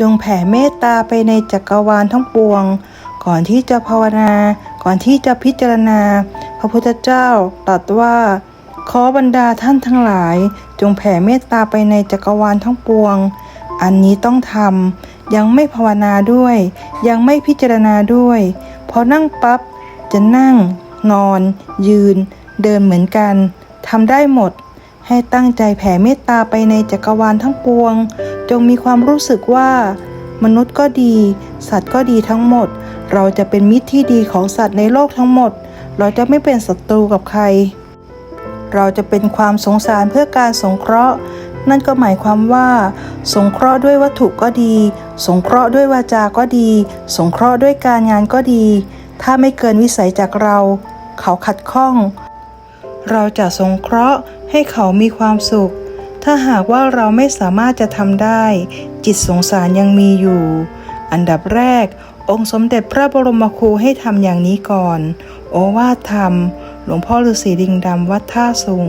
จงแผ่เมตตาไปในจักรวาลทั้งปวง ก่อนที่จะภาวนา ก่อนที่จะพิจารณา พระพุทธเจ้าตรัสว่า ขอบรรดาท่านทั้งหลาย จงแผ่เมตตาไปในจักรวาลทั้งปวง อันนี้ต้องทำยังไม่ภาวนาด้วย ยังไม่พิจารณาด้วย พอนั่งปั๊บจะนั่ง นอน ยืน เดินเหมือนกันทำได้หมดให้ตั้งใจแผ่เมตตาไปในจักรวาลทั้งปวง จงมีความรู้สึกว่า มนุษย์ก็ดี สัตว์ก็ดีทั้งหมด เราจะเป็นมิตรที่ดีของสัตว์ในโลกทั้งหมด เราจะไม่เป็นศัตรูกับใคร เราจะเป็นความสงสารเพื่อการสงเคราะห์ นั่นก็หมายความว่า สงเคราะห์ด้วยวัตถุก็ดี สงเคราะห์ด้วยวาจาก็ดี สงเคราะห์ด้วยการงานก็ดี ถ้าไม่เกินวิสัยจากเรา เขาขัดข้อง เราจะสงเคราะห์ให้เขามีความสุข ถ้าหากว่าเราไม่สามารถจะทำได้ จิตสงสารยังมีอยู่ อันดับแรก องค์สมเด็จพระบรมครูให้ทำอย่างนี้ก่อน โอวาทธรรม หลวงพ่อฤาษีลิงดำวัดท่าสุง